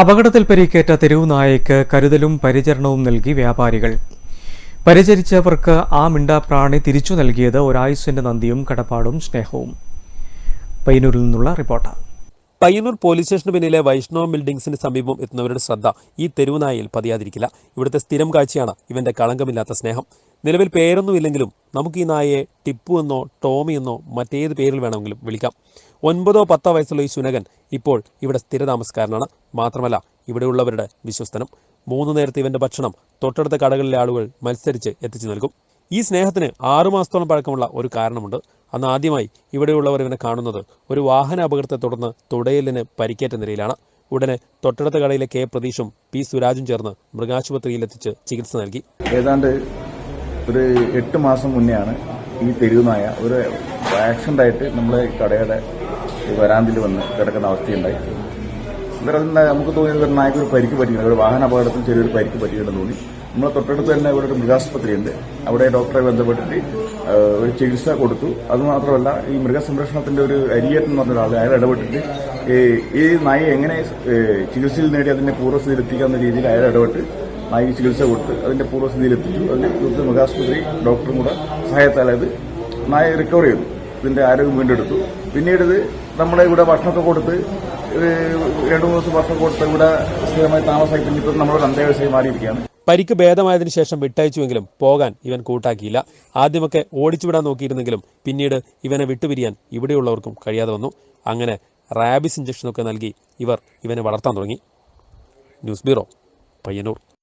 അപകടത്തിൽ പരിക്കേറ്റ തെരുവ് നായയ്ക്ക് കരുതലും പരിചരണവും നൽകി വ്യാപാരികൾ. പരിചരിച്ചവർക്ക് ആ മിണ്ടാപ്രാണി തിരിച്ചു നൽകിയത് ഒരായുസിന്റെ നന്ദിയും കടപ്പാടും സ്നേഹവും. പയ്യന്നൂരിൽ നിന്നുള്ള റിപ്പോർട്ട്. പയ്യന്നൂർ പോലീസ് സ്റ്റേഷന് പിന്നിലെ വൈഷ്ണവ ബിൽഡിംഗ്സിന് സമീപം എത്തുന്നവരുടെ ശ്രദ്ധ ഈ തെരുവുനായയിൽ പതിയാതിരിക്കില്ല. ഇവിടുത്തെ സ്ഥിരം കാഴ്ചയാണ് ഇവന്റെ കളങ്കമില്ലാത്ത സ്നേഹം. നിലവിൽ പേരൊന്നുമില്ലെങ്കിലും നമുക്ക് ഈ നായയെ ടിപ്പു എന്നോ ടോമി എന്നോ മറ്റേത് പേരിൽ വേണമെങ്കിലും വിളിക്കാം. ഒൻപതോ പത്തോ വയസ്സുള്ള ഈ ശുനകൻ ഇപ്പോൾ ഇവിടെ സ്ഥിരതാമസക്കാരനാണ്. മാത്രമല്ല ഇവിടെയുള്ളവരുടെ വിശ്വസ്തനം. മൂന്ന് നേരത്തെ ഇവന്റെ ഭക്ഷണം തൊട്ടടുത്ത കടകളിലെ ആളുകൾ മത്സരിച്ച് എത്തിച്ചു നൽകും. ഈ സ്നേഹത്തിന് ആറുമാസത്തോളം പഴക്കമുള്ള ഒരു കാരണമുണ്ട്. അന്ന് ആദ്യമായി ഇവിടെയുള്ളവർ ഇവനെ കാണുന്നത് ഒരു വാഹന അപകടത്തെ തുടർന്ന് തുടയലിന് പരിക്കേറ്റ നിലയിലാണ്. ഉടനെ തൊട്ടടുത്ത കടയിലെ കെ പ്രതീഷും പി സുരാജും ചേർന്ന് മൃഗാശുപത്രിയിൽ എത്തിച്ച് ചികിത്സ നൽകി. ഏതാണ്ട് ഒരു എട്ട് മാസം മുന്നെയാണ് ഈ തെരുവുനായ ഒരു ആക്സിഡന്റ് ആയിട്ട് നമ്മളെ കടയുടെ വരാന്തിൽ വന്ന് കിടക്കുന്ന അവസ്ഥയുണ്ടായി. ഇവരതിന് നമുക്ക് തോന്നിയത് നായ്ക്ക് ഒരു പരിക്ക് പറ്റിയിട്ടുണ്ട്. ഒരു വാഹന അപകടത്തിൽ ചെറിയൊരു പരിക്ക് പറ്റിയിട്ടുണ്ടെന്ന് തോന്നി. നമ്മളെ തൊട്ടടുത്ത് തന്നെ ഇവിടെ ഒരു മൃഗാശുപത്രി ഉണ്ട്. അവിടെ ഡോക്ടറെ ബന്ധപ്പെട്ടിട്ട് ഒരു ചികിത്സ കൊടുത്തു. അതുമാത്രമല്ല ഈ മൃഗസംരക്ഷണത്തിന്റെ ഒരു അരിയേറ്റം എന്ന് പറഞ്ഞ ഒരാൾ അയാൾ ഇടപെട്ടിട്ട് ഈ നായ എങ്ങനെ ചികിത്സയിൽ നേടി അതിന്റെ പൂർവസ്ഥിതിയിൽ എത്തിക്കാവുന്ന രീതിയിൽ അയാൾ ഇടപെട്ട് നായിക്ക് ചികിത്സ കൊടുത്ത് അതിന്റെ പൂർവസ്ഥിതിയിൽ എത്തിച്ചു. അതിന്റെ കൂടുതൽ മൃഗാശുപത്രി ഡോക്ടറും കൂടെ സഹായത്താൽ അത് നായ റിക്കവർ ചെയ്തു. ഇതിന്റെ ആരോഗ്യം വീണ്ടെടുത്തു. പിന്നീട് ഇത് നമ്മളെ ഇവിടെ ഭക്ഷണമൊക്കെ കൊടുത്ത് രണ്ടു മൂന്ന് ദിവസം ഭക്ഷണം കൊടുത്ത് ഇവിടെ സ്ഥിരമായി താമസമായി പിന്നെ ഇപ്പം നമ്മളൊരു അന്തേവശയം മാറിയിരിക്കുകയാണ്. പരിക്ക് ഭേദമായതിനു ശേഷം വിട്ടയച്ചുവെങ്കിലും പോകാൻ ഇവൻ കൂട്ടാക്കിയില്ല. ആദ്യമൊക്കെ ഓടിച്ചുവിടാൻ നോക്കിയിരുന്നെങ്കിലും പിന്നീട് ഇവനെ വിട്ടുപിരിയാൻ ഇവിടെയുള്ളവർക്കും കഴിയാതെ വന്നു. അങ്ങനെ റാബിസ് ഇഞ്ചക്ഷനൊക്കെ നൽകി ഇവർ ഇവനെ വളർത്താൻ തുടങ്ങി. News bureau Payyanur.